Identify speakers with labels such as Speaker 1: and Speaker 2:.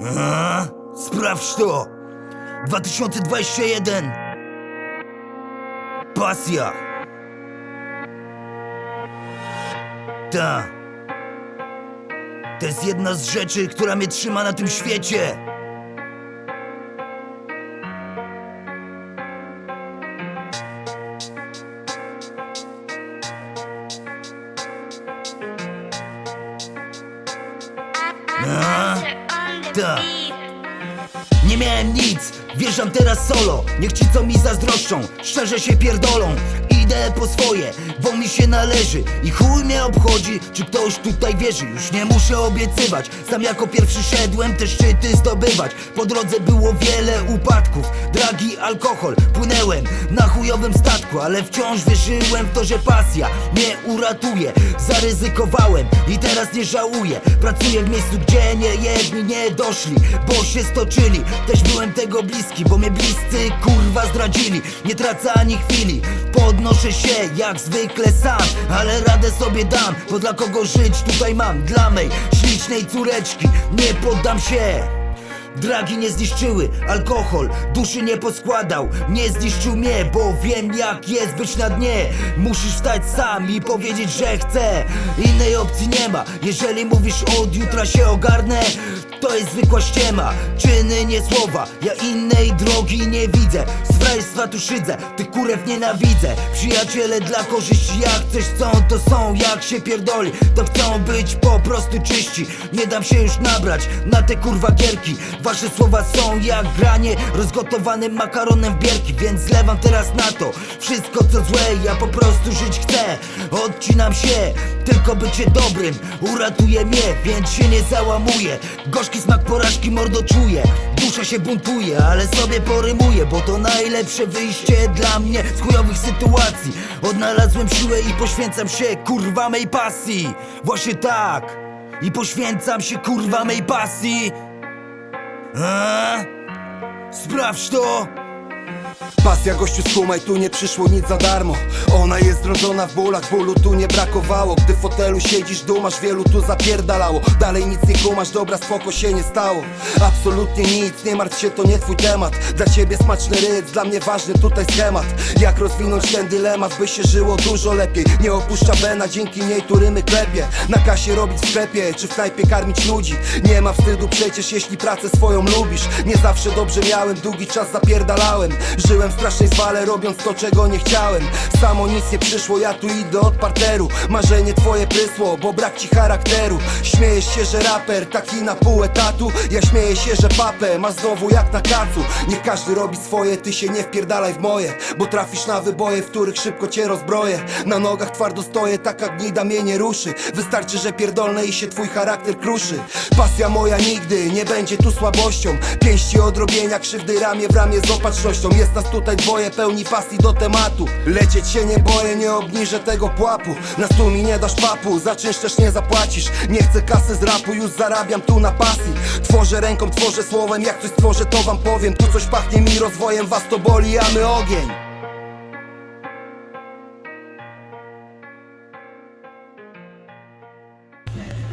Speaker 1: Aha, sprawdź to! 2021 Pasja! Ta. To jest jedna z rzeczy, która mnie trzyma na tym świecie.
Speaker 2: A,
Speaker 1: tak. Nie miałem nic, wjeżdżam teraz solo. Niech ci co mi zazdroszczą, szczerze się pierdolą. Idę po swoje, bo mi się należy. I chuj mnie obchodzi, czy ktoś tutaj wierzy. Już nie muszę obiecywać, sam jako pierwszy szedłem te szczyty zdobywać. Po drodze było wiele upadków, dragi alkohol Płynęłem na chujowym statku, ale wciąż wierzyłem w to, że pasja mnie uratuje. Zaryzykowałem i teraz nie żałuję. Pracuję w miejscu, gdzie nie jedni nie doszli Bo się stoczyli, też byłem tego bliski Bo mnie bliscy kurwa zdradzili. Nie tracę ani chwili Podnoszę się jak zwykle sam Ale radę sobie dam Bo dla kogo żyć tutaj mam? Dla mej ślicznej córeczki Nie poddam się Dragi nie zniszczyły, alkohol duszy nie poskładał. Nie zniszczył mnie, bo wiem jak jest być na dnie. Musisz wstać sam i powiedzieć, że chcę. Innej opcji nie ma, jeżeli mówisz od jutra się ogarnę To jest zwykła ściema, czyny nie słowa. Ja innej drogi nie widzę. Z tu szydzę, tych kurew nienawidzę. Przyjaciele dla korzyści, jak coś chcą to są Jak się pierdoli, to chcą być po prostu czyści. Nie dam się już nabrać na te kurwa gierki Wasze słowa są jak granie. Rozgotowanym makaronem w bierki Więc zlewam teraz na to wszystko co złe. Ja po prostu żyć chcę, odcinam się Tylko bycie dobrym uratuje mnie Więc się nie załamuję. Gorzki smak porażki mordo czuję Dusza się buntuje, ale sobie porymuję Bo to najlepsze wyjście dla mnie z chujowych sytuacji. Odnalazłem siłę i poświęcam się kurwa mej pasji. Właśnie tak. I poświęcam się kurwa mej pasji a? Sprawdź to!
Speaker 3: Pasja gościu skumaj, tu nie przyszło nic za darmo. Ona jest zrodzona w bólach, bólu tu nie brakowało. Gdy w fotelu siedzisz, dumasz, wielu tu zapierdalało. Dalej nic nie kumasz, dobra spoko się nie stało. Absolutnie nic, nie martw się, to nie twój temat. Dla ciebie smaczny ryc, dla mnie ważny tutaj schemat. Jak rozwinąć ten dylemat, by się żyło dużo lepiej? Nie opuszcza wena, dzięki niej turymy klepie. Na kasie robić w sklepie, czy w knajpie karmić ludzi? Nie ma wstydu przecież, jeśli pracę swoją lubisz. Nie zawsze dobrze miałem, długi czas zapierdalałem Żyłem w strasznej zwale, robiąc to, czego nie chciałem. Samo nic nie przyszło, ja tu idę od parteru. Marzenie twoje prysło, bo brak ci charakteru. Śmiejesz się, że raper, taki na pół etatu. Ja śmieję się, że papę masz znowu jak na kacu. Niech każdy robi swoje, ty się nie wpierdalaj w moje. Bo trafisz na wyboje, w których szybko cię rozbroję. Na nogach twardo stoję, taka gnida mnie nie ruszy. Wystarczy, że pierdolne i się twój charakter kruszy. Pasja moja nigdy nie będzie tu słabością. Pięści odrobienia, krzywdy ramię w ramię z opatrznością Jest jest nas tutaj dwoje pełni pasji do tematu. Lecieć się nie boję, nie obniżę tego pułapu. Na stół mi nie dasz papu, za czynsz też nie zapłacisz. Nie chcę kasy z rapu, już zarabiam tu na pasji. Tworzę ręką, tworzę słowem, jak coś stworzę to wam powiem. Tu coś pachnie mi rozwojem, was to boli, a my ogień. nie